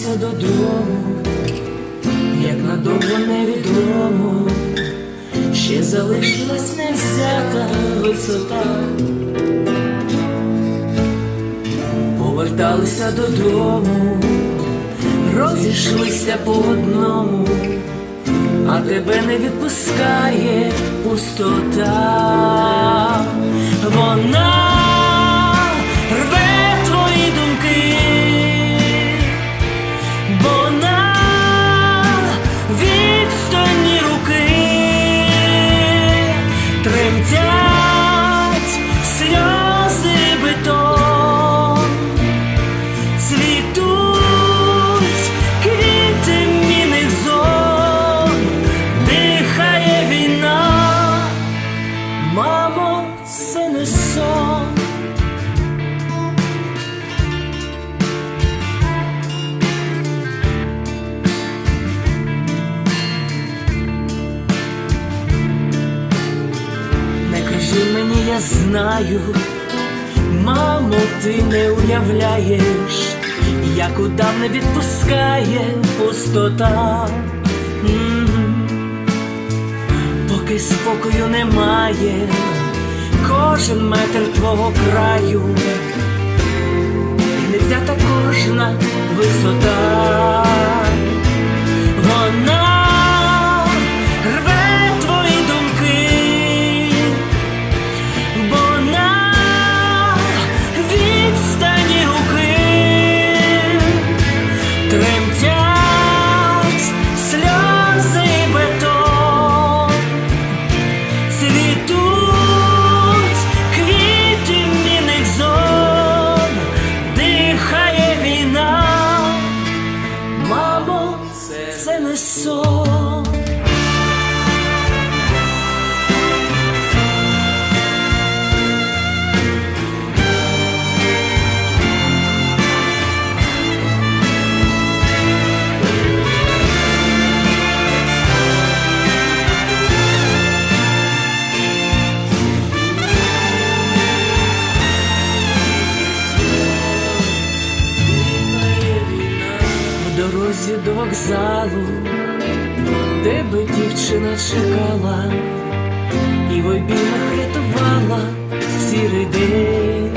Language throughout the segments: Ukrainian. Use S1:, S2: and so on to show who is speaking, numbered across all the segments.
S1: додому, як надовго невідомо, ще залишилась невзята висота. Поверталися додому, розійшлися по одному, а тебе не відпускає пустота. Дихає війна, мамо, це не сон. Не кажи мені, я знаю, мамо, ти не уявляєш, як удав не відпускає пустота. Поки спокою немає, кожен метр твого краю, не взята кожна висота. Мамо, це не дорозі до вокзалу, де би дівчина чекала, і в обіймах рятувала сірий день,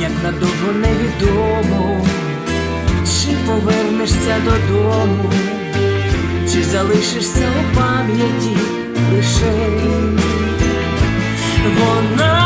S1: як надовго невідомо, чи повернешся додому, чи залишишся у пам'яті лише вона.